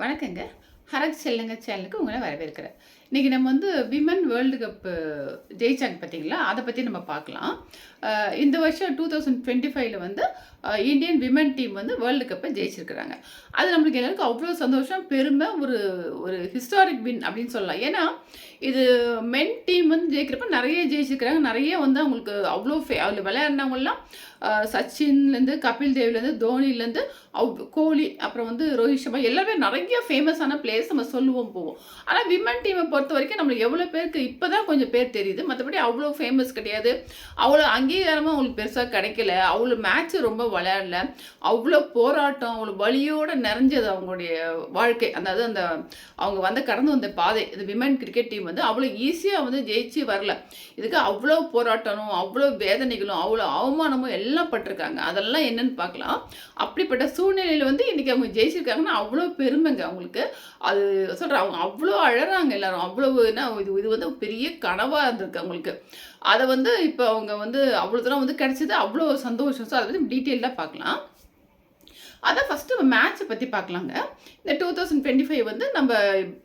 வணக்கங்க. ஹரக் செல்லுங்க சேனலுக்கு உங்களை வரவேற்கிறேன். இன்றைக்கி நம்ம வந்து விமன் வேர்ல்டு கப்பு ஜெயிச்சாங்க பார்த்தீங்களா அதை பற்றி நம்ம பார்க்கலாம். இந்த வருஷம் டூ தௌசண்ட் டுவெண்ட்டி ஃபைவ்ல வந்து இந்தியன் விமன் டீம் வந்து வேர்ல்டு கப்பை ஜெயிச்சிருக்கிறாங்க. அது நம்மளுக்கு எல்லாருக்கும் அவ்வளோ சந்தோஷம் பெருமை ஒரு ஒரு ஹிஸ்டாரிக் வின் அப்படின்னு சொல்லலாம். ஏன்னா இது மென் டீம் வந்து ஜெயிக்கிறப்ப நிறைய ஜெயிச்சிருக்கிறாங்க. நிறைய வந்து அவங்களுக்கு அவ்வளோ ஃபே அதில் விளையாடினவங்கலாம் சச்சின்லேருந்து கபில் தேவ்லேருந்து தோனிலேருந்து அவ் கோலி அப்புறம் வந்து ரோஹித் சர்மா எல்லாமே நிறைய ஃபேமஸான பிளேயர்ஸ் நம்ம சொல்லுவோம் போவோம். ஆனால் விமன் டீமை பொறுத்த வரைக்கும் நம்மளுக்கு எவ்வளோ பேருக்கு இப்போ தான் கொஞ்சம் பேர் தெரியுது. மற்றபடி அவ்வளோ ஃபேமஸ் கிடையாது. அவ்வளோ அங்கீகாரமாக அவங்களுக்கு பெருசாக கிடைக்கல. அவ்வளோ மேட்ச்சு ரொம்ப விளையாடல. அவ்வளோ போராட்டம் அவ்வளோ வழியோடு நிறைஞ்சது அவங்களுடைய வாழ்க்கை. அதாவது அந்த அவங்க வந்து கடந்து வந்த பாதை இந்த விமன் கிரிக்கெட் டீம் வந்து அவ்வளோ ஈஸியாக வந்து ஜெயிச்சு வரல. இதுக்கு அவ்வளோ போராட்டமும் அவ்வளோ வேதனைகளும் அவ்வளோ அவமானமும் எல்லாம் பட்டிருக்காங்க. அதெல்லாம் என்னன்னு பார்க்கலாம். அப்படிப்பட்ட சூழ்நிலையில் வந்து இன்றைக்கி அவங்க ஜெயிச்சிருக்காங்கன்னா அவ்வளோ பெருமைங்க அவங்களுக்கு. அது சொல்கிறேன் அவங்க அவ்வளோ அழகிறாங்க எல்லாரும். அவ்வளவு என்ன இது இது வந்து பெரிய கனவாக இருந்திருக்கு அவங்களுக்கு. அதை வந்து இப்போ அவங்க வந்து அவ்வளோ தூரம் வந்து கிடச்சிது அவ்வளோ சந்தோஷம். ஸோ அதை பற்றி டீட்டெயிலாக பார்க்கலாம். அதை ஃபஸ்ட்டு மேட்ச்சை பற்றி பார்க்கலாங்க. இந்த டூ தௌசண்ட் டுவெண்ட்டி ஃபைவ் வந்து நம்ம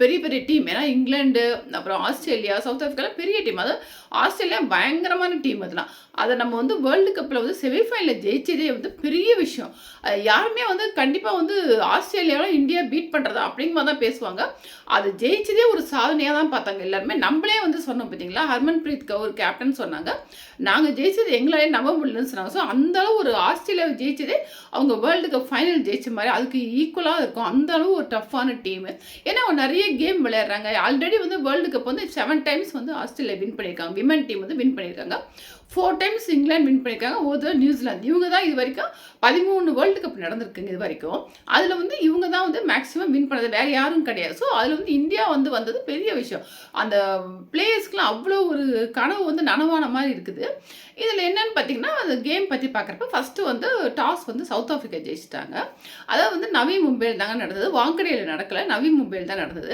பெரிய பெரிய டீம் ஏன்னா இங்கிலாண்டு அப்புறம் ஆஸ்திரேலியா சவுத் ஆஃப்ரிக்காலாம் பெரிய டீம் அது ஆஸ்திரேலியா பயங்கரமான டீம் அதெல்லாம். அதை நம்ம வந்து வேர்ல்டு கப்பில் வந்து செமிஃபைனலில் ஜெயிச்சதே வந்து பெரிய விஷயம். யாருமே வந்து கண்டிப்பாக வந்து ஆஸ்திரேலியாவில் இந்தியா பீட் பண்ணுறதா அப்படிங்கிற மாதிரி தான் பேசுவாங்க. அது ஜெயிச்சதே ஒரு சாதனையாக தான் பார்த்தாங்க எல்லாருமே. நம்மளே வந்து சொன்னோம் பார்த்தீங்களா ஹர்மன் பிரீத் கவுர் கேப்டன் சொன்னாங்க. நாங்கள் ஜெயிச்சது எங்களாலே நம்ப முடியலன்னு சொன்னாங்க. ஸோ அந்தளவு ஒரு ஆஸ்திரேலியாவை ஜெயிச்சதே அவங்க வேர்ல்டு கப் ஃபைனல் ஜெயிச்ச மாதிரி அதுக்கு ஈக்குவலாக இருக்கும். அந்த அளவு ஒரு டஃப்பான டீமு ஏன்னா அவங்க நிறைய கேம் விளையாடுறாங்க. ஆல்ரெடி வந்து வேர்ல்டு கப் வந்து செவன் டைம்ஸ் வந்து ஆஸ்திரேலியா வின் பண்ணியிருக்காங்க. விமன் டீம் வந்து வின் பண்ணியிருக்காங்க. ஃபோர் டைம்ஸ் இங்கிலாந்து வின் பண்ணியிருக்காங்க. ஒரு தடவை நியூசிலாந்து இவங்க தான் இது வரைக்கும் பதிமூணு வேர்ல்டு கப் நடந்திருக்குங்க இது வரைக்கும். அதில் வந்து இவங்க தான் வந்து மேக்ஸிமம் வின் பண்ணது. வேறு யாரும் கிடையாது. ஸோ அதில் வந்து இந்தியா வந்து வந்தது பெரிய விஷயம். அந்த பிளேயர்ஸ்க்குலாம் அவ்வளோ ஒரு கனவு வந்து நனவான மாதிரி இருக்குது. இதில் என்னன்னு பார்த்தீங்கன்னா அந்த கேம் பற்றி பார்க்குறப்ப ஃபஸ்ட்டு வந்து டாஸ் வந்து சவுத் ஆஃப்ரிக்கா ஜெயிச்சிட்டாங்க. அதாவது வந்து நவி மும்பையில் தாங்க நடந்தது. வாங்கடையில் நடக்கலை. நவி மும்பையில் தான் நடந்தது.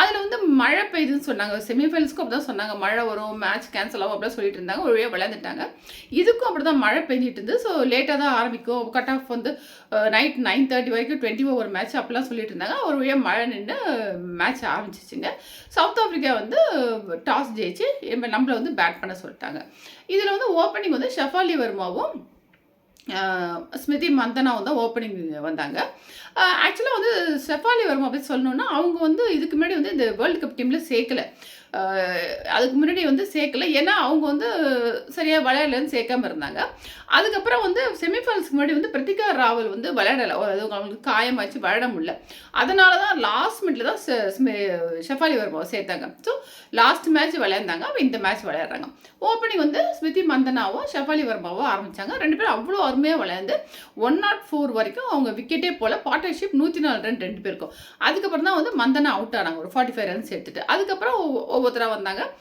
அதில் வந்து மழை பெய்யுதுன்னு சொன்னாங்க. செமிஃபைனல்ஸ்க்கு அப்படி தான் சொன்னாங்க. மழை வரும் மேட்ச் கேன்சல் ஆகும் அப்படிலாம் சொல்லிட்டு இருந்தாங்க. ஒரு வழியாக விளையாண்டுட்டாங்க இதுக்கும் அப்படி தான் மழை பெஞ்சிட்டு இருந்து ஸோ லேட்டாக தான் ஆரம்பிக்கும். கட் ஆஃப் வந்து நைட் நைன் தேர்ட்டி வரைக்கும் டுவெண்ட்டி ஓவர் மேட்ச் அப்படிலாம் சொல்லிட்டு இருந்தாங்க. ஒரு வழியாக மழை நின்று மேட்ச் ஆரம்பிச்சிச்சுங்க. சவுத் ஆஃப்ரிக்கா வந்து டாஸ் ஜெயிச்சு நம்மளை வந்து பேட் பண்ண சொல்லிட்டாங்க. இதில் வந்து ஓப்பனிங் வந்து ஷெஃபாலி வர்மாவும் ஸ்மிருதி மந்தனாவும் தான் ஓப்பனிங் வந்தாங்க. ஆக்சுவலாக வந்து செஃபாலி வர்மா பற்றி சொல்லணுன்னா அவங்க வந்து இதுக்கு முன்னாடி வந்து இந்த வேர்ல்டு கப் டீமில் சேர்க்கல. அதுக்கு முன்னாடி வந்து சேர்க்கல. ஏன்னா அவங்க வந்து சரியாக விளையாடலன்னு சேர்க்காம இருந்தாங்க. அதுக்கப்புறம் வந்து செமிஃபைனல்ஸ்க்கு முன்னாடி வந்து பிரதிகா ராவல் வந்து விளையாடலை. அது அவங்களுக்கு காயமாச்சு விளையாட முடியல. அதனால தான் லாஸ்ட் மினிட்ல தான் ஷெஃபாலி வர்மாவை சேர்த்தாங்க. ஸோ லாஸ்ட் மேட்ச் விளையாண்டாங்க. அப்ப இந்த மேட்ச் விளையாடுறாங்க. ஓப்பனிங் வந்து ஸ்மிருதி மந்தனாவும் ஷெஃபாலி வர்மாவும் ஆரம்பித்தாங்க ரெண்டு பேரும் அவ்வளோ அருமையாக விளையாண்டு ஒன் நாட் ஃபோர் வரைக்கும் அவங்க விக்கெட்டே போல பார்ட்னர்ஷிப் நூற்றி நாலு ரன் ரெண்டு பேருக்கும். அதுக்கப்புறம் தான் வந்து மந்தனா அவுட் ஆனாங்க. ஒரு ஃபார்ட்டி ஃபைவ் ரன்ஸ் எடுத்துட்டு. அதுக்கப்புறம் ஒவ்வொ- வந்தாங்க.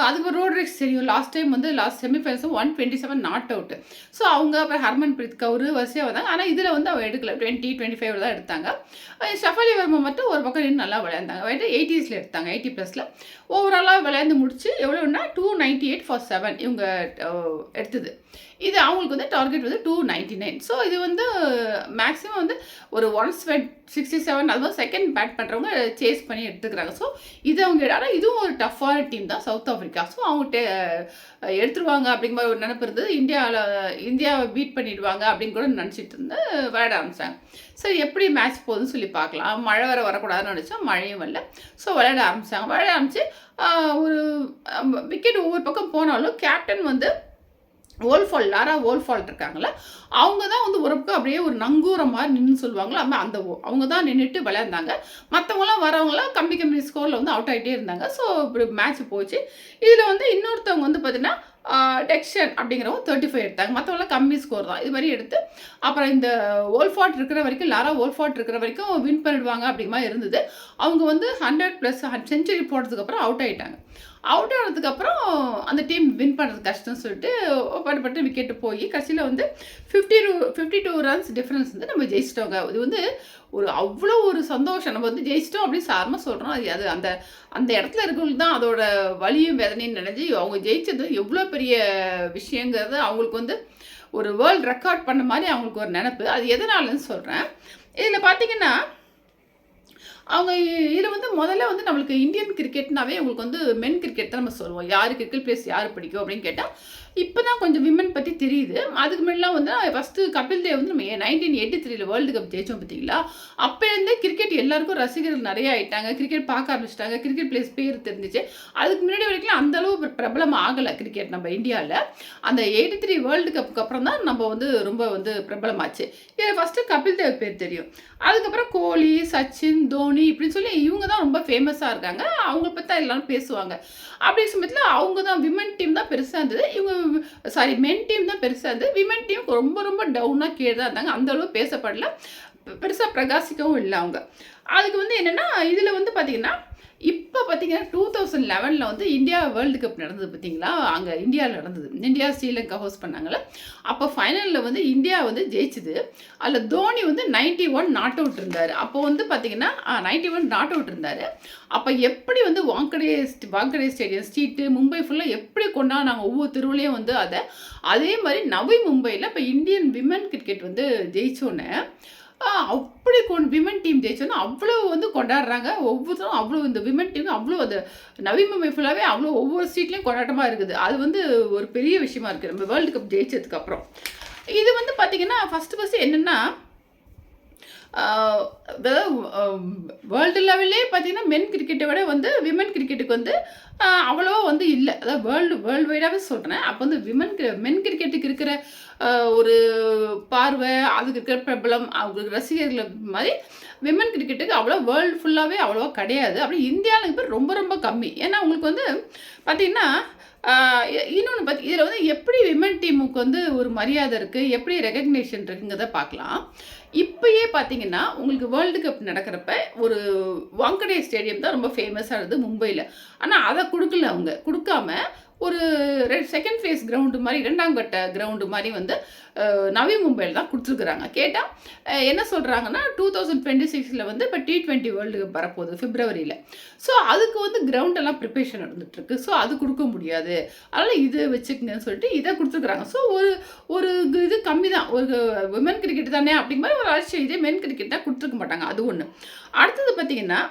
அதுக்கப்புறம் ரோட் தெரியும். லாஸ்ட் டைம் வந்து last செமிஃபைனல்ஸும் one twenty seven not out so அவங்க அப்புறம் ஹர்மன் பிரீத் கவுர் வரிசையாக வந்தாங்க. ஆனால் இதில் வந்து அவள் எடுக்கல. டுவெண்ட்டி டுவெண்ட்டி ஃபைவ் தான் எடுத்தாங்க. ஷஃபாலி ஷஃபலி வர்மா மட்டும் ஒரு பக்கம் நின்று நல்லா விளையாண்டாங்க. வந்துட்டு எயிட்டிஸில் எடுத்தாங்க எயிட்டி ப்ளஸில் ஓவராலாக விளையாண்டு முடிச்சு எவ்வளோன்னா two ninety eight for seven இவங்க எடுத்தது. இது அவங்களுக்கு வந்து டார்கெட் வந்து டூ நைன்ட்டி நைன் ஸோ இது வந்து மேக்ஸிமம் வந்து ஒரு ஒன் ஸ்வெட் சிக்ஸ்டி செவன் அதுவும் செகண்ட் பேட் பண்ணுறவங்க சேஸ் பண்ணி எடுத்துக்கிறாங்க. ஸோ இது அவங்க ஆனால் இதுவும் ஒரு டஃப்பான டீம் தான் சவுத் ஆஃப்ரிக்கா ஸோ அவங்க டே எடுத்துருவாங்க அப்படிங்கிற மாதிரி ஒரு நினப்பு இருந்தது. இந்தியாவில் இந்தியாவை பீட் பண்ணிடுவாங்க அப்படின்னு கூட நினச்சிட்டு இருந்து விளையாட ஆரம்பித்தாங்க சரி எப்படி மேட்ச் போகுதுன்னு சொல்லி பார்க்கலாம். மழை வர வரக்கூடாதுன்னு நினச்சோம் மழையும் வரல. ஸோ விளையாட ஆரம்பித்தாங்க விளையாட ஆரம்பித்து ஒரு விக்கெட் ஒவ்வொரு பக்கம் போனாலும் கேப்டன் வந்து ஓல்ஃபால் லாரா ஓல்ஃபால் இருக்காங்களா அவங்க தான் வந்து ஒரு பக்கம் அப்படியே ஒரு நங்கூரம் மாதிரி நின்று சொல்லுவாங்களோ அந்த அந்த ஓ- அவங்க தான் நின்றுட்டு விளையாண்டாங்க மற்றவங்களாம் வரவங்களாம் கம்மி கம்மி ஸ்கோரில் வந்து அவுட் ஆகிட்டே இருந்தாங்க. ஸோ இப்படி மேட்ச் போச்சு. இதில் வந்து இன்னொருத்தவங்க வந்து பார்த்தீங்கன்னா டெக்ஷன் அப்படிங்கிறவங்க தேர்ட்டி ஃபைவ் எடுத்தாங்க. மற்றவங்களாம் கம்மி ஸ்கோர் தான். இது மாதிரி எடுத்து அப்புறம் இந்த ஓல்ஃபாட் இருக்கிற வரைக்கும் லாரா ஓல்ஃபாட் இருக்கிற வரைக்கும் வின் பண்ணிடுவாங்க அப்படிங்கிற மாதிரி இருந்தது. அவங்க வந்து ஹண்ட்ரட் ப்ளஸ் செஞ்சுரி போட்டதுக்கப்புறம் அவுட் ஆகிட்டாங்க அவுட் ஆனதுக்கப்புறம் அந்த டீம் வின் பண்ணுறது கஷ்டம்னு சொல்லிட்டு பட்டு பட்டு விக்கெட்டு போய் கடைசியில் வந்து fifty two fifty two runs difference வந்து நம்ம ஜெயிச்சிட்டோங்க. இது வந்து ஒரு அவ்வளோ ஒரு சந்தோஷம். நம்ம வந்து ஜெயிச்சிட்டோம் அப்படின்னு சாரமாக சொல்கிறோம் அது அது அந்த அந்த இடத்துல இருக்கவங்களுக்கு தான் அதோட வலியும் வேதனையும் நினைஞ்சு அவங்க ஜெயிச்சது எவ்வளோ பெரிய விஷயங்கிறது அவங்களுக்கு வந்து ஒரு வேர்ல்ட் ரெக்கார்ட் பண்ண மாதிரி அவங்களுக்கு ஒரு நினப்பு. அது எதனாலன்னு சொல்கிறேன் இதில் பார்த்தீங்கன்னா அவங்க இதில் வந்து முதல்ல வந்து நம்மளுக்கு இந்தியன் கிரிக்கெட்னாவே உங்களுக்கு வந்து மென் கிரிக்கெட் தான் நம்ம சொல்லுவோம். யார் கிரிக்கெட் பிளேஸ் யார் பிடிக்கும் அப்படின்னு கேட்டால் இப்போ தான் கொஞ்சம் விமன் பற்றி தெரியுது. அதுக்கு முன்னாடிலாம் வந்து ஃபஸ்ட்டு கபில் தேவ் வந்து நம்ம நைன்டீன் எயிட்டி த்ரீல வேர்ல்டு கப் ஜெயிச்சோம் பார்த்தீங்களா அப்போலேருந்தே கிரிக்கெட் எல்லாருக்கும் ரசிகர்கள் நிறைய ஆயிட்டாங்க. கிரிக்கெட் பார்க்க ஆரம்பிச்சிட்டாங்க. கிரிக்கெட் பிளேஸ் பேர் தெரிஞ்சிச்சு. அதுக்கு முன்னாடி வரைக்கும் அந்த அளவு பிரபலம் ஆகலை கிரிக்கெட் நம்ம இந்தியாவில் அந்த எயிட்டி த்ரீ வேர்ல்டு கப்புக்கு அப்புறம் தான் நம்ம வந்து ரொம்ப வந்து பிரபலமாச்சு. இதில் ஃபஸ்ட்டு கபில் தேவ் பேர் தெரியும். அதுக்கப்புறம் கோலி சச்சின் தோனி இப்படின்னு சொல்லி இவங்க தான் ரொம்ப ஃபேமஸாக இருக்காங்க. அவங்கள பற்றி தான் எல்லாரும் பேசுவாங்க. அப்படி சமயத்தில் அவங்க தான் விமன் டீம் தான் பெருசாக இருந்தது. இவங்க சாரி மென் டீம் தான் பெருசாக இருந்தது. விமன் டீம் ரொம்ப ரொம்ப டவுனாக கீழே தான் இருந்தாங்க. அந்தளவு பேசப்படல. பெருசாக பிரகாசிக்கவும் இல்லை அவங்க. அதுக்கு வந்து என்னென்னா இதில் வந்து பார்த்திங்கன்னா இப்போ பார்த்தீங்கன்னா டூ தௌசண்ட் லெவனில் வந்து இந்தியா வேர்ல்டு கப் நடந்தது பார்த்தீங்களா அங்கே இந்தியாவில் நடந்தது. இந்தியா ஸ்ரீலங்கா ஹோஸ்ட் பண்ணாங்களே அப்போ ஃபைனலில் வந்து இந்தியா வந்து ஜெயிச்சுது. அதில் தோனி வந்து நைன்டி ஒன் நாட் அவுட் இருந்தார். அப்போ வந்து பார்த்தீங்கன்னா நைன்டி ஒன் நாட் அவுட் இருந்தார். அப்போ எப்படி வந்து வாங்கடே வாங்கடே ஸ்டேடியம் ஸ்ட்ரீட்டு மும்பை ஃபுல்லாக எப்படி கொண்டாடினாங்க? ஒவ்வொரு தெருவுலையும் வந்து அதை. அதே மாதிரி நவி மும்பையில் இப்போ இந்தியன் விமன் கிரிக்கெட் வந்து ஜெயிச்சோன்னே அப்படி கொண்டு விமன் டீம் ஜெயிச்சோன்னா அவ்வளோ வந்து கொண்டாடுறாங்க. ஒவ்வொருத்தரும் அவ்வளோ இந்த விமன் டீம் அவ்வளோ அது நவீமமை ஃபுல்லாகவே அவ்வளோ ஒவ்வொரு ஸ்ட்ரீட்லேயும் கொண்டாட்டமாக இருக்குது. அது வந்து ஒரு பெரிய விஷயமா இருக்குது நம்ம வேர்ல்டு கப் ஜெயிச்சதுக்கப்புறம் இது வந்து பார்த்திங்கன்னா ஃபஸ்ட்டு ஃபஸ்ட்டு என்னென்னா அதாவது வேர்ல்டு லெவல்லே பார்த்தீங்கன்னா மென் கிரிக்கெட்டை விட வந்து விமன் கிரிக்கெட்டுக்கு வந்து அவ்வளோவா வந்து இல்லை. அதாவது வேர்ல்டு வேர்ல்டு வைடாகவே சொல்கிறேன் அப்போ வந்து விமன் மென் கிரிக்கெட்டுக்கு இருக்கிற ஒரு பார்வை அதுக்கு இருக்கிற பிரபலம் அவங்களுக்கு ரசிகர்கள் மாதிரி விமன் கிரிக்கெட்டுக்கு அவ்வளோ வேர்ல்டு ஃபுல்லாகவே அவ்வளோவா கிடையாது. அப்படி இந்தியாவில் இப்போ ரொம்ப ரொம்ப கம்மி. ஏன்னா அவங்களுக்கு வந்து பார்த்திங்கன்னா இன்னொன்று பார்த்து இதில் வந்து எப்படி விமன் டீமுக்கு வந்து ஒரு மரியாதை இருக்குது எப்படி ரெகக்னேஷன் இருக்குங்கிறத பார்க்கலாம். இப்பயே பார்த்தீங்கன்னா உங்களுக்கு வேர்ல்டு கப் நடக்கிறப்ப ஒரு வாங்கடே ஸ்டேடியம் தான் ரொம்ப ஃபேமஸாக இருந்தது மும்பையில். ஆனால் அதை கொடுக்கல அவங்க. கொடுக்காம ஒரு ரெண்டு செகண்ட் ஃபேஸ் கிரவுண்டு மாதிரி இரண்டாம் கட்ட கிரவுண்டு மாதிரி வந்து நவி மும்பையில் தான் கொடுத்துருக்குறாங்க. கேட்டால் என்ன சொல்கிறாங்கன்னா டூ தௌசண்ட் டுவெண்ட்டி சிக்ஸில் வந்து இப்போ டி ட்வெண்ட்டி வேர்ல்டு கப் வரப்போகுது பிப்ரவரியில் ஸோ அதுக்கு வந்து கிரவுண்டெல்லாம் ப்ரிப்பரேஷன் நடந்துட்டுருக்கு. ஸோ அது கொடுக்க முடியாது. அதனால் இது வச்சுக்கங்கன்னு சொல்லிட்டு இதை கொடுத்துருக்குறாங்க. ஸோ ஒரு ஒரு இது கம்மி தான். ஒரு விமன் கிரிக்கெட் தானே அப்படிங்கிற மாதிரி ஒரு அலட்சியம் இதே மென் கிரிக்கெட் தான் கொடுத்துருக்க மாட்டாங்க. அது ஒன்று அடுத்தது பார்த்தீங்கன்னா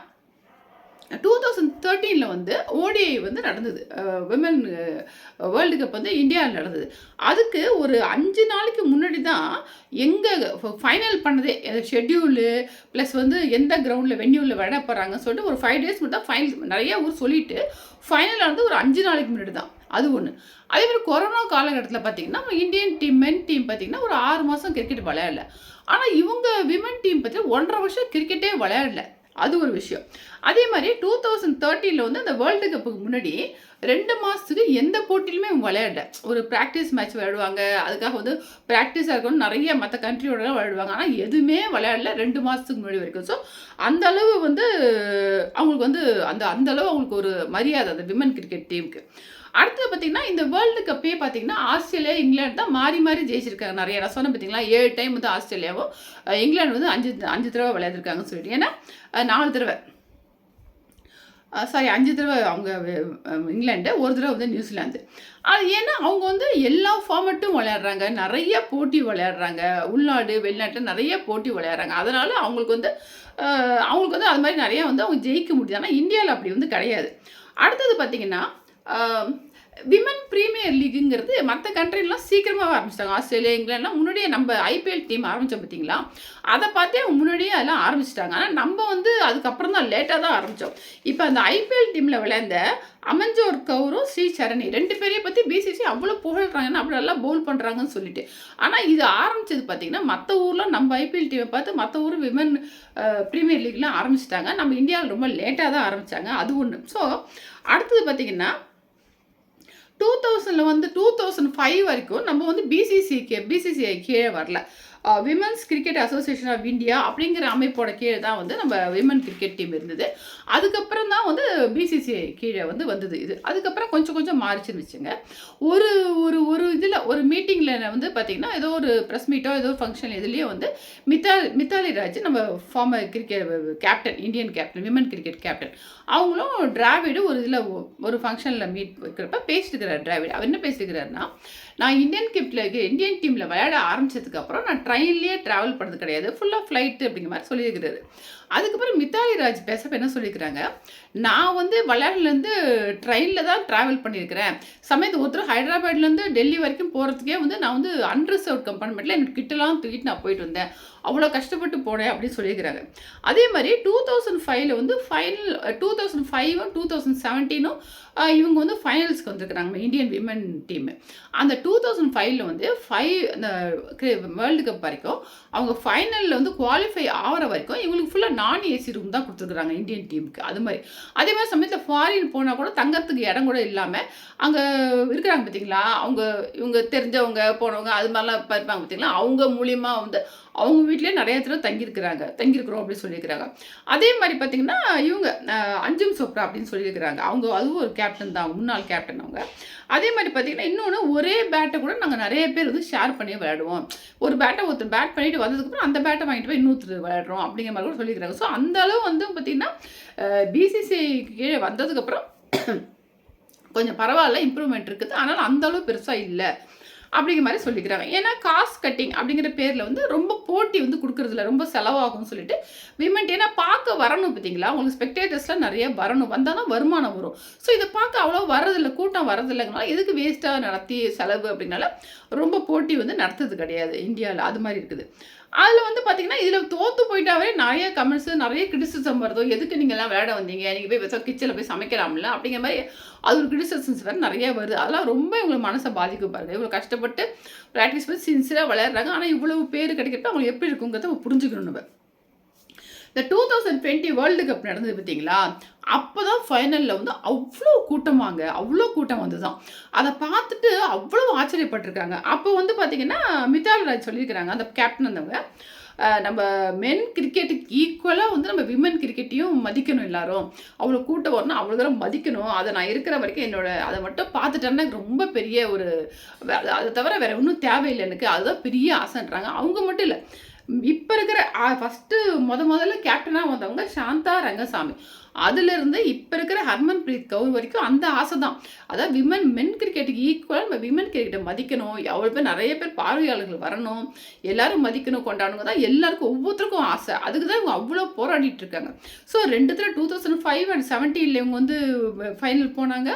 டூ தௌசண்ட் தேர்ட்டீனில் வந்து ஓடிஐ வந்து நடந்தது. விமன் வேர்ல்டு கப் வந்து இந்தியாவில் நடந்தது. அதுக்கு ஒரு அஞ்சு நாளைக்கு முன்னாடி தான் எங்கே ஃபைனல் பண்ணதே ஷெட்யூலு ப்ளஸ் வந்து எந்த கிரவுண்டில் வென்யூவில் விளையாட போகிறாங்கன்னு சொல்லிட்டு ஒரு ஃபைவ் டேஸ் மட்டும் ஃபைனல் நிறைய ஊர் சொல்லிட்டு ஃபைனல் ஆனது ஒரு அஞ்சு நாளைக்கு முன்னாடி தான். அது ஒன்று அதே மாதிரி கொரோனா காலகட்டத்தில் பார்த்தீங்கன்னா நம்ம இந்தியன் டீம் மென் டீம் பார்த்தீங்கன்னா ஒரு ஆறு மாதம் கிரிக்கெட் விளையாடல. ஆனால் இவங்க விமன் டீம் பார்த்தீங்கன்னா ஒன்றரை வருஷம் கிரிக்கெட்டே விளையாடல. அது ஒரு விஷயம். அதே மாதிரி டூ தௌசண்ட் தேர்ட்டியில் வந்து அந்த வேர்ல்டு கப்புக்கு முன்னாடி ரெண்டு மாதத்துக்கு எந்த போட்டியிலுமே விளையாடல. ஒரு ப்ராக்டிஸ் மேட்ச் விளையாடுவாங்க. அதுக்காக வந்து ப்ராக்டிஸாக இருக்கணும் நிறைய மற்ற கண்ட்ரியோடலாம் விளையாடுவாங்க. ஆனால் எதுவுமே விளையாடல ரெண்டு மாதத்துக்கு முன்னாடி வரைக்கும். ஸோ அந்த அளவு வந்து அவங்களுக்கு வந்து அந்த அந்த அளவு அவங்களுக்கு ஒரு மரியாதை அந்த விமன் கிரிக்கெட் டீமுக்கு அடுத்தது பார்த்தீங்கன்னா இந்த வேர்ல்டு கப்பே பார்த்தீங்கன்னா ஆஸ்திரேலியா இங்கிலாந்து தான் மாறி மாறி ஜெயிச்சிருக்காங்க. நிறைய நான் சொன்னேன் பார்த்தீங்களா ஏழு டைம் வந்து ஆஸ்திரேலியாவும் இங்கிலாந்து வந்து அஞ்சு அஞ்சு தடவை விளையாண்டுருக்காங்கன்னு சொல்லிட்டு. ஏன்னா நாலு தடவை. சாரி அஞ்சு தடவை அவங்க இங்கிலாண்டு இங்கிலாந்து ஒரு தடவை வந்து நியூசிலாந்து. அது ஏன்னா அவங்க வந்து எல்லா ஃபார்மெட்டும் விளையாடுறாங்க. நிறைய போட்டி விளையாடுறாங்க. உள்நாடு வெளிநாட்டில் நிறைய போட்டி விளையாடுறாங்க. அதனால் அவங்களுக்கு வந்து அவங்களுக்கு வந்து அது மாதிரி நிறையா வந்து அவங்க ஜெயிக்க முடியுது. ஆனால் இந்தியாவில் அப்படி வந்து கிடையாது. அடுத்தது பார்த்தீங்கன்னா விமன் ப்ரீமியர் லீக்குங்கிறது மற்ற கண்ட்ரிலாம் சீக்கிரமாக ஆரம்பிச்சிட்டாங்க. ஆஸ்திரேலியா இங்கிலாண்ட்லாம் முன்னாடியே நம்ம ஐபிஎல் டீம் ஆரம்பித்தோம் பார்த்தீங்களா அதை பார்த்தே அவங்க முன்னாடியே அதெல்லாம் ஆரம்பிச்சிட்டாங்க. ஆனால் நம்ம வந்து அதுக்கப்புறம் தான் லேட்டாக தான் ஆரம்பித்தோம் இப்போ அந்த ஐபிஎல் டீமில் விளையாண்ட அமஞ்சோர் கவுரும் ஸ்ரீ சரணி ரெண்டு பேரையும் பற்றி பிசிசி அவ்வளோ புகழ்றாங்கன்னா அப்படி நல்லா பவுல் பண்ணுறாங்கன்னு சொல்லிட்டு. ஆனால் இது ஆரம்பித்தது பார்த்தீங்கன்னா மற்ற ஊரில் நம்ம ஐபிஎல் டீமை பார்த்து மற்ற ஊர் விமன் ப்ரீமியர் லீக்லாம் ஆரம்பிச்சிட்டாங்க. நம்ம இந்தியாவில் ரொம்ப லேட்டாக தான் ஆரம்பித்தாங்க அது ஒன்று ஸோ அடுத்தது பார்த்திங்கன்னா டூ தௌசண்டில் வந்து டூ தௌசண்ட் ஃபைவ் வரைக்கும் நம்ம வந்து பிசிசி கே பிசிசிஐ கீழே வரல. Women's cricket association of India அப்படிங்கிற அமைப்போட கீழே தான் வந்து நம்ம விமன் கிரிக்கெட் டீம் இருந்தது. அதுக்கப்புறம் தான் வந்து பிசிசிஐ கீழே வந்து வந்தது இது. அதுக்கப்புறம் கொஞ்சம் கொஞ்சம் மாறிச்சுன்னு வச்சுங்க. ஒரு ஒரு ஒரு இதில் ஒரு மீட்டிங்கில் வந்து பார்த்திங்கன்னா ஏதோ ஒரு ப்ரெஸ் மீட்டோ ஏதோ ஒரு ஃபங்க்ஷன் இதுலேயே வந்து மித்தா மித்தாலி ராஜ் நம்ம former cricket captain Indian captain women cricket captain அவங்களும் டிராவிடு ஒரு இதில் ஒரு ஃபங்க்ஷனில் மீட் வைக்கிறப்ப பேசிட்டுக்கிறார் டிராவிட் அவர் என்ன பேசிட்டுக்கிறாருன்னா நான் இந்தியன் கிப்டில் இந்தியன் டீமில் விளையாட ஆரம்பிச்சதுக்கப்புறம் நான் ட்ரெயின்லேயே ட்ராவல் பண்ணது கிடையாது. ஃபுல்லாக ஃப்ளைட்டு அப்படிங்கிற மாதிரி சொல்லியிருக்கிறாரு. அதுக்கப்புறம் மித்தாலி ராஜ் பேசப்ப என்ன சொல்லியிருக்கிறாங்க? நான் வந்து விளையாடுலேருந்து ட்ரெயினில் தான் ட்ராவல் பண்ணியிருக்கிறேன். சமயத்து ஒருத்தர் ஹைதராபாத்லேருந்து டெல்லி வரைக்கும் போகிறதுக்கே வந்து நான் வந்து அன்ரிசர்வ் கம்பார்ட்மெண்ட்டில் எனக்கு கிட்டலாம் தூக்கிட்டு நான் போயிட்டு வந்தேன். அவ்வளோ கஷ்டப்பட்டு போனேன் அப்படின்னு சொல்லியிருக்கிறாங்க. அதே மாதிரி டூ தௌசண்ட் ஃபைவ்ல வந்து ஃபைனல் டூ தௌசண்ட் ஃபைவும் டூ தௌசண்ட் செவன்டீனும் இவங்க வந்து ஃபைனல்ஸ்க்கு வந்திருக்கிறாங்க இந்தியன் விமன் டீம் அந்த டூ தௌசண்ட் ஃபைவ்ல வந்து ஃபைவ் அந்த வேர்ல்டு கப் வரைக்கும் அவங்க ஃபைனலில் வந்து குவாலிஃபை ஆகிற வரைக்கும் இவங்களுக்கு ஃபுல்லாக நான் ஏசி ரூம் தான் கொடுத்துருக்குறாங்க இந்தியன் டீமுக்கு அது மாதிரி. அதே மாதிரி சமயத்தில் ஃபாரின் போனால் கூட தங்கறதுக்கு இடம் கூட இல்லாமல் அங்கே இருக்கிறாங்க பார்த்தீங்களா அவங்க இவங்க தெரிஞ்சவங்க போனவங்க அது மாதிரிலாம் இருப்பாங்க பார்த்தீங்களா அவங்க மூலியமாக வந்து அவங்க வீட்லேயே நிறைய தடவை தங்கியிருக்கிறாங்க தங்கியிருக்கிறோம் அப்படின்னு சொல்லியிருக்கிறாங்க. அதே மாதிரி பார்த்தீங்கன்னா இவங்க அஞ்சும் சோப்ரா அப்படின்னு சொல்லியிருக்கிறாங்க. அவங்க அதுவும் ஒரு கேப்டன் தான் முன்னாள் கேப்டன் அவங்க. அதே மாதிரி பார்த்தீங்கன்னா இன்னொன்று ஒரே பேட்டை கூட நாங்கள் நிறைய பேர் வந்து ஷேர் பண்ணி விளையாடுவோம். ஒரு பேட்டை ஒருத்தர் பேட் பண்ணிட்டு வந்ததுக்கப்புறம் அந்த பேட்டை வாங்கிட்டு போய் இன்னொருத்தர் விளையாடுறோம் அப்படிங்கிற மாதிரி கூட சொல்லிக்கிறாங்க. ஸோ அந்த அளவு வந்து பார்த்தீங்கன்னா பிசிசிஐ கீழே வந்ததுக்கப்புறம் கொஞ்சம் பரவாயில்ல இம்ப்ரூவ்மெண்ட் இருக்குது. ஆனால் அந்த அளவு பெருசாக இல்லை. அப்படிங்கிற மாதிரி சொல்லிக்கிறாங்க. ஏன்னா காஸ்ட் கட்டிங் அப்படிங்கிற பேரில் வந்து ரொம்ப போட்டி வந்து கொடுக்குறதுல ரொம்ப செலவாகும்னு சொல்லிட்டு விமன் ஏன்னா பார்க்க வரணும் பார்த்தீங்களா? உங்களுக்கு ஸ்பெக்டேட்டர்ஸ்லாம் நிறைய வரணும். வந்தால் தான் வருமானம் வரும். ஸோ இதை பார்க்க அவ்வளோ வரதில்லை. கூட்டம் வரதில்லைங்கனால எதுக்கு வேஸ்ட்டாக நடத்தி செலவு அப்படின்னால ரொம்ப போட்டி வந்து நடத்துறது கிடையாது. இந்தியாவில் அது மாதிரி இருக்குது. அதில் வந்து பார்த்தீங்கன்னா இதில் தோற்று போயிட்டாவே நிறைய கமெண்ட்ஸ் நிறைய கிரிட்டிசிசம் வருதோ எதுக்கு நீங்கள்லாம் விளையாட வந்தீங்க? நீங்கள் போய் வெச கிச்சனில் போய் சமைக்கலாம்ல? அப்படிங்கிற மாதிரி அது ஒரு கிரிட்டிசிசம்ஸ் வேறு நிறைய வருது. அதெல்லாம் ரொம்ப இவங்களை மனசை பாதிக்கும் பாருங்கள் இவ்வளோ கஷ்டப்பட்டு ப்ராக்டிஸ் பண்ணி சின்சியராக விளையாடுறாங்க. ஆனால் இவ்வளவு பேர் கிடைக்கிறப்ப அவங்க எப்படி இருக்குங்கிறத புரிஞ்சுக்கணும் நம்ம. இந்த two thousand twenty world cup நடந்தது பார்த்தீங்களா? அப்போ தான் ஃபைனலில் வந்து அவ்வளோ கூட்டமாங்க அவ்வளோ கூட்டம் வந்து தான் அதை பார்த்துட்டு அவ்வளோ ஆச்சரியப்பட்டிருக்காங்க. அப்போ வந்து பார்த்தீங்கன்னா மித்தால் ராஜ் சொல்லியிருக்கிறாங்க அந்த கேப்டன் வந்தவங்க நம்ம மென் கிரிக்கெட்டுக்கு ஈக்குவலாக வந்து நம்ம விமன் கிரிக்கெட்டையும் மதிக்கணும் எல்லாரும். அவ்வளோ கூட்டம் வரணும் அவ்வளோ தூரம் மதிக்கணும். அதை நான் இருக்கிற வரைக்கும் என்னோட அதை மட்டும் பார்த்துட்டேன்னா ரொம்ப பெரிய ஒரு அதை தவிர வேறு ஒன்றும் தேவையில்லை எனக்கு. அதுதான் பெரிய ஆசைன்றாங்க. அவங்க மட்டும் இல்லை. இப்போ இருக்கிற ஃபஸ்ட்டு முத முதல்ல கேப்டனாக வந்தவங்க சாந்தா ரங்கசாமி. அதுலேருந்து இப்போ இருக்கிற ஹர்மன் பிரீத் கவுர் வரைக்கும் அந்த ஆசை தான் அதாவது விமன் மென் கிரிக்கெட்டுக்கு ஈக்குவலாக நம்ம விமன் கிரிக்கெட்டை மதிக்கணும். எவ்வளோ பேர் நிறைய பேர் பார்வையாளர்கள் வரணும். எல்லாரும் மதிக்கணும் கொண்டாடணும் தான் எல்லாருக்கும் ஒவ்வொருத்தருக்கும் ஆசை. அதுக்கு தான் இவங்க அவ்வளோ போராடிட்டு இருக்காங்க. ஸோ ரெண்டு தடவை டூ தௌசண்ட் ஃபைவ் அண்ட் செவன்டீனில் இவங்க வந்து ஃபைனல் போனாங்க.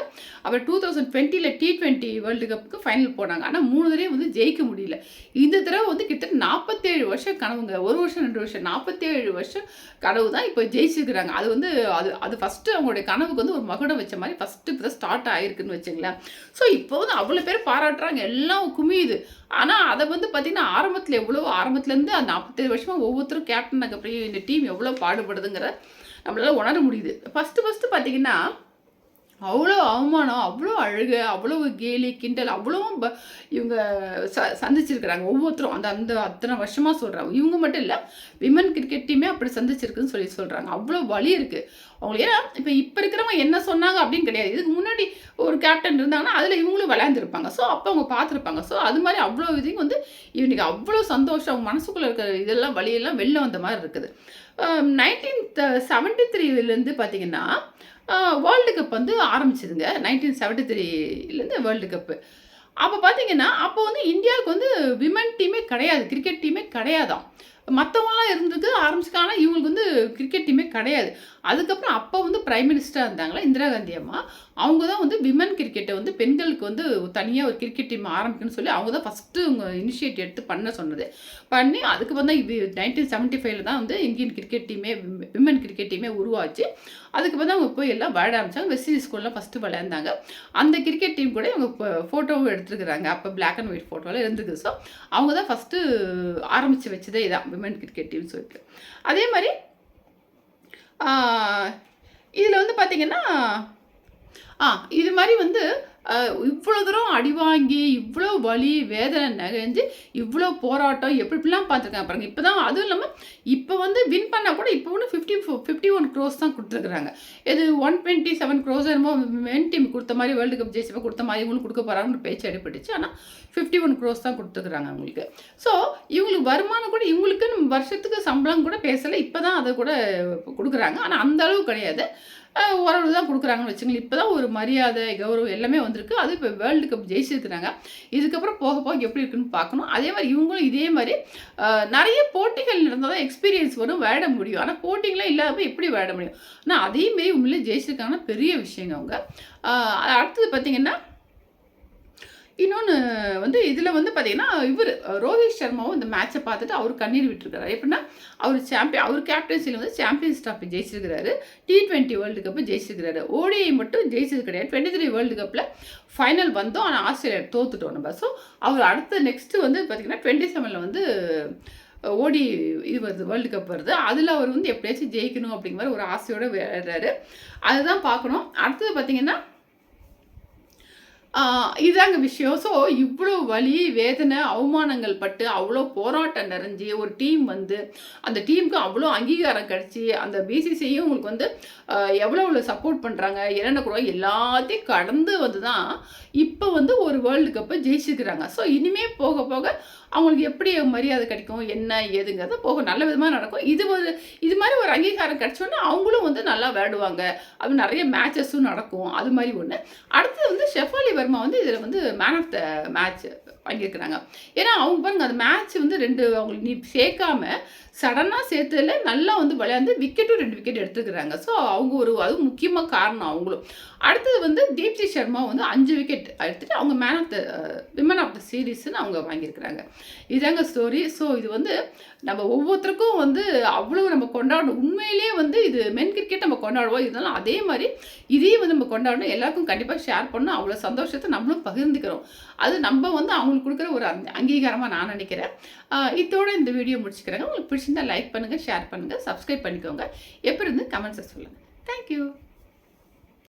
அப்புறம் டூ தௌசண்ட் டுவெண்ட்டியில் டி டுவெண்ட்டி வேர்ல்டு கப்புக்கு ஃபைனல் போனாங்க. ஆனால் மூணு தடவை வந்து ஜெயிக்க முடியல. இந்த தடவை வந்து கிட்டத்தட்ட நாற்பத்தேழு வருஷம் கனவுங்க. ஒரு வருஷம் ரெண்டு வருஷம் நாற்பத்தேழு வருஷம் கனவு தான் இப்போ ஜெயிச்சிருக்கிறாங்க. அது வந்து அது அது ஃபஸ்ட்டு அவங்களுடைய கனவுக்கு வந்து ஒரு மகுடம் வச்ச மாதிரி ஃபஸ்ட்டு இப்போ தான் ஸ்டார்ட் ஆகிருக்குன்னு வச்சுங்களேன். ஸோ இப்போ வந்து அவ்வளோ பேர் பாராட்டுறாங்க. எல்லாம் குமியுது. ஆனால் அதை வந்து பார்த்திங்கன்னா ஆரம்பத்தில் எவ்வளோ ஆரம்பத்துலேருந்து அந்த நாற்பத்தேழு வருஷமாக ஒவ்வொருத்தரும் கேப்டன் அப்புறம் இந்த டீம் எவ்வளோ பாடுபடுதுங்கிற நம்மளால் உணர முடியுது. ஃபஸ்ட்டு ஃபஸ்ட்டு பார்த்தீங்கன்னா அவ்வளோ அவமானம் அவ்வளோ அழுகை அவ்வளோ கேலி கிண்டல் அவ்வளோவும் ப- இவங்க ச சந்திச்சிருக்கிறாங்க. ஒவ்வொருத்தரும் அந்த அந்த அத்தனை வருஷமாக சொல்கிறாங்க இவங்க மட்டும் இல்லை விமன் கிரிக்கெட் டீமே அப்படி சந்திச்சிருக்குன்னு சொல்லி சொல்கிறாங்க அவ்வளோ வலி இருக்குது அவங்களுக்கு ஏன்னா இப்போ இப்போ இருக்கிறவங்க என்ன சொன்னாங்க அப்படின்னு கிடையாது. இதுக்கு முன்னாடி ஒரு கேப்டன் இருந்தாங்கன்னா அதில் இவங்களும் விளையாண்டுருப்பாங்க. ஸோ அப்போ அவங்க பார்த்துருப்பாங்க. ஸோ அது மாதிரி அவ்வளோ இதையும் வந்து இவனுக்கு அவ்வளோ சந்தோஷம். அவங்க மனசுக்குள்ளே இருக்கிற இதெல்லாம் வழியெல்லாம் வெளில வந்த மாதிரி இருக்குது. நைன்டீன் செவன்ட்டி த்ரீலேருந்து பார்த்தீங்கன்னா வேர்ல்டு கப் வந்து ஆரம்பிச்சதுங்க நைன்டீன் செவன்ட்டி த்ரீலேருந்து வேர்ல்டு கப்பு அப்போ பார்த்தீங்கன்னா அப்போ வந்து இந்தியாவுக்கு வந்து விமன் டீமே கிடையாது கிரிக்கெட் டீமே கிடையாதான் மற்றவங்களாம் இருந்தது ஆரம்பிச்சுக்க ஆனால் இவங்களுக்கு வந்து கிரிக்கெட் டீமே கிடையாது. அதுக்கப்புறம் அப்போ வந்து பிரைம் மினிஸ்டராக இருந்தாங்களா இந்திரா காந்தி அம்மா. அவங்க தான் வந்து விமன் கிரிக்கெட்டை வந்து பெண்களுக்கு வந்து தனியாக ஒரு கிரிக்கெட் டீம் ஆரம்பிக்கணும்னு சொல்லி அவங்க தான் ஃபஸ்ட்டு அவங்க இனிஷியேட் எடுத்து பண்ண சொன்னது. பண்ணி அதுக்கு வந்து இது நைன்டீன் செவன்ட்டி ஃபைவ்ல தான் வந்து இந்தியன் கிரிக்கெட் டீமே விமன் கிரிக்கெட் டீமே உருவாச்சு. அதுக்கு வந்து அவங்க போய் எல்லாம் விளையாட ஆரம்பிச்சாங்க. வெஸ்ட் இண்டீஸ் ஸ்கூலில் ஃபஸ்ட்டு விளையாண்டாங்க. அந்த கிரிக்கெட் டீம் கூட இவங்க ஃபோட்டோவும் எடுத்துருக்குறாங்க. அப்போ பிளாக் அண்ட் ஒயிட் ஃபோட்டோவில் இருந்துருக்கு ஸோ அவங்க தான் ஃபஸ்ட்டு ஆரம்பித்து வச்சதே இதான் விமன் கிரிக்கெட் டீம்னு சொல்லிட்டு. அதே மாதிரி இதில் வந்து பார்த்தீங்கன்னா ஆ இது மாதிரி வந்து இவ்வளோ தூரம் அடி வாங்கி இவ்வளோ வலி வேதனை நகைஞ்சு இவ்வளோ போராட்டம் எப்படி இப்படிலாம் பார்த்துருக்காங்க பாருங்கள் இப்போ தான் அதுவும் இல்லாமல் இப்போ வந்து வின் பண்ணால் கூட இப்போ ஒன்று ஃபிஃப்டி ஃபிஃப்டி ஒன் க்ரோஸ் தான் கொடுத்துருக்குறாங்க. இது ஒன் டுவெண்ட்டி செவன் க்ரோஸ் என்னமோ மென் டீம் கொடுத்த மாதிரி வேர்ல்டு கப் ஜெயிச்சப்போ கொடுத்த மாதிரி இவங்களுக்கு கொடுக்க போகிறாங்கன்னு பேச்சு அடிபட்டுச்சு. ஆனால் ஃபிஃப்டி ஒன் க்ரோஸ் தான் கொடுத்துருக்குறாங்க அவங்களுக்கு. ஸோ இவங்களுக்கு வருமானம் கூட இவங்களுக்கு வருஷத்துக்கு சம்பளம் கூட பேசலை. இப்போ தான் அதை கூட கொடுக்குறாங்க. ஆனால் அந்த அளவு கிடையாது. ஓரளவு தான் கொடுக்குறாங்கன்னு வச்சுங்களேன் இப்போ தான் ஒரு மரியாதை கௌரவம் எல்லாமே வந்திருக்கு. அது இப்போ வேர்ல்டு கப் ஜெயிச்சிருக்கிறாங்க. இதுக்கப்புறம் போக போக எப்படி இருக்குன்னு பார்க்கணும். அதே மாதிரி இவங்களும் இதே மாதிரி நிறைய போட்டிகள் நடந்தால் தான் எக்ஸ்பீரியன்ஸ் வரும் விளையாட முடியும். ஆனால் போட்டிங்களாம் இல்லாமல் எப்படி விளையாட முடியும்? ஆனால் அதே மாரி உண்மையிலே ஜெயிச்சிருக்காங்கன்னா பெரிய விஷயங்க அவங்க. அடுத்தது பார்த்திங்கன்னா இன்னொன்று வந்து இதில் வந்து பார்த்தீங்கன்னா இவர் ரோஹித் சர்மாவும் இந்த மேட்சை பார்த்துட்டு அவர் கண்ணீர் விட்டுருக்காரு. எப்படின்னா அவர் சாம்பியன் அவர் கேப்டன்சியில் வந்து சாம்பியன்ஸ் ட்ராஃபி ஜெயிச்சிருக்கிறாரு. டி ட்வெண்ட்டி வேர்ல்டு கப்பு ஜெயிச்சிருக்கிறாரு. ஓடிஐ மட்டும் ஜெயிச்சது கிடையாது. டுவெண்ட்டி த்ரீ வேர்ல்டு கப்பில் ஃபைனல் வந்தோம். ஆனால் ஆஸ்திரேலியா தோத்துட்டோம் நம்ம. ஸோ அவர் அடுத்த நெக்ஸ்ட்டு வந்து பார்த்தீங்கன்னா டுவெண்ட்டி செவனில் வந்து ஓடி இது வருது வேர்ல்டு கப் வருது. அதில் அவர் வந்து எப்படியாச்சும் ஜெயிக்கணும் அப்படிங்கிற மாதிரி ஒரு ஆசையோடு விளையாடுறாரு. அதுதான் பார்க்கணும். அடுத்தது பார்த்தீங்கன்னா இதாங்க விஷயம். ஸோ இவ்வளோ வலி வேதனை அவமானங்கள் பட்டு அவ்வளோ போராட்டம் நிறைஞ்சு ஒரு டீம் வந்து அந்த டீமுக்கு அவ்வளோ அங்கீகாரம் கிடச்சி அந்த பிசிசியும் உங்களுக்கு வந்து எவ்வளோ எவ்வளோ சப்போர்ட் பண்ணுறாங்க என்னென்ன கூட எல்லாத்தையும் கடந்து வந்து தான் இப்போ வந்து ஒரு வேர்ல்டு கப்பை ஜெயிச்சுக்கிறாங்க ஸோ இனிமே போக போக அவங்களுக்கு எப்படி மரியாதை கிடைக்கும் என்ன ஏதுங்கிறது போக நல்ல விதமாக நடக்கும். இது ஒரு இது மாதிரி ஒரு அங்கீகாரம் கிடச்சோன்னா அவங்களும் வந்து நல்லா விளையாடுவாங்க. அது நிறைய மேட்சஸும் நடக்கும். அது மாதிரி ஒன்று அடுத்தது வந்து ஷெஃபாலி வர்மா வந்து இதில் வந்து மேன் ஆஃப் த மேட்ச் வாங்கியிருக்கிறாங்க. ஏன்னா அவங்க பாருங்க அந்த மேட்ச் வந்து ரெண்டு அவங்களுக்கு நீ சேர்க்காம சடனாக சேர்த்ததுல நல்லா வந்து விளையாண்டு விக்கெட்டும் ரெண்டு விக்கெட் எடுத்துக்கிறாங்க ஸோ அவங்க ஒரு அது முக்கியமாக காரணம் அவங்களும். அடுத்தது வந்து தீப்தி சர்மா வந்து அஞ்சு விக்கெட் எடுத்துகிட்டு அவங்க man of the women of the சீரீஸ்னு அவங்க வாங்கியிருக்கிறாங்க. இதாங்க ஸ்டோரி ஸோ இது வந்து நம்ம ஒவ்வொருத்தருக்கும் வந்து அவ்வளோ நம்ம கொண்டாடணும். உண்மையிலேயே வந்து இது மென் கிரிக்கெட் நம்ம கொண்டாடுவோம். இருந்தாலும் அதே மாதிரி இதையும் வந்து நம்ம கொண்டாடணும். எல்லாருக்கும் கண்டிப்பாக ஷேர் பண்ணணும். அவ்வளோ சந்தோஷத்தை நம்மளும் பகிர்ந்துக்கிறோம். அது நம்ம வந்து அவங்களுக்கு கொடுக்குற ஒரு அங்கீகாரமாக நான் நினைக்கிறேன். இதோட இந்த வீடியோ முடிச்சுக்கிறேங்க. உங்களுக்கு பிடிச்சிருந்தா லைக் பண்ணுங்கள் ஷேர் பண்ணுங்கள் சப்ஸ்கிரைப் பண்ணிக்கோங்க. எப்படி இருந்து கமெண்ட்ஸை சொல்லுங்கள் தேங்க்யூ